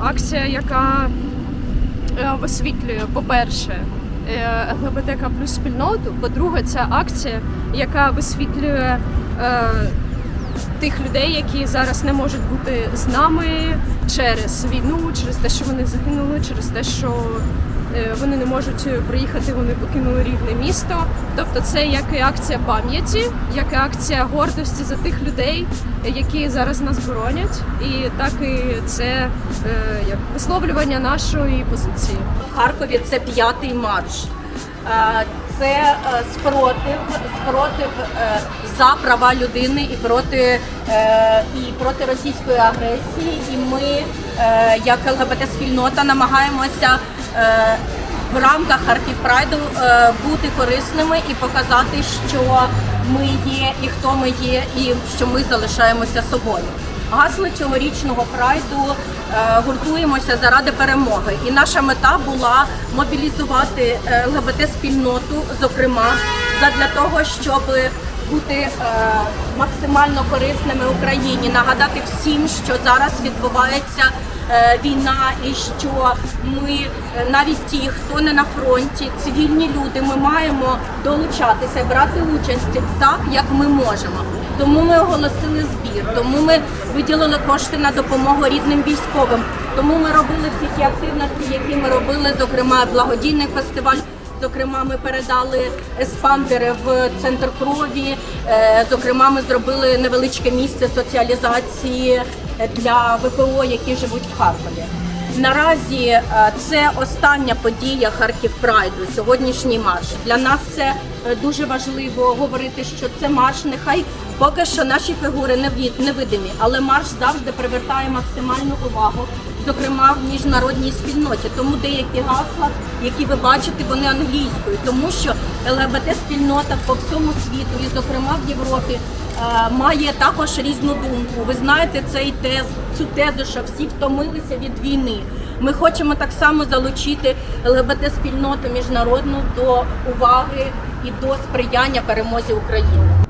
акція, яка е, висвітлює, по-перше, е, ЛГБТК плюс спільноту. По-друге, це акція, яка висвітлює е, тих людей, які зараз не можуть бути з нами через війну, через те, що вони загинули, через те, що вони не можуть приїхати, вони покинули рідне місто. Тобто, це як і акція пам'яті, як і акція гордості за тих людей, які зараз нас боронять, і так і це е, як висловлювання нашої позиції. В Харкові це п'ятий марш. Е, Це е, спротив, спротив е, за права людини і проти, е, і проти російської агресії. І ми, е, як ЛГБТ-спільнота, намагаємося е, в рамках Харків Прайду е, бути корисними і показати, що ми є і хто ми є, і що ми залишаємося собою. Гасло цьогорічного прайду е, гуртуємося заради перемоги. І наша мета була мобілізувати е, ЛГБТ-спільноту, зокрема, задля того, щоб бути максимально корисними Україні, нагадати всім, що зараз відбувається війна, і що ми е, навіть ті, хто не на фронті, цивільні люди, ми маємо долучатися, брати участь так, як ми можемо. Тому ми оголосили збір, тому ми виділили кошти на допомогу рідним військовим. Тому ми робили всі ті активності, які ми робили, зокрема благодійний фестиваль. Зокрема, ми передали еспандери в центр крові. Е, Зокрема, ми зробили невеличке місце соціалізації для ВПО, які живуть в Харкові. Наразі е, це остання подія Харків Прайду, сьогоднішній марш. Для нас це е, дуже важливо говорити, що це марш. Нехай поки що наші фігури не невидимі, але марш завжди привертає максимальну увагу, зокрема в міжнародній спільноті. Тому деякі гасла, які ви бачите, вони англійською, тому що ЛГБТ-спільнота по всьому світу, і зокрема в Європі, має також різну думку. Ви знаєте цей тез, цю тезу, що всі втомилися від війни. Ми хочемо так само залучити ЛГБТ-спільноту міжнародну до уваги і до сприяння перемозі України.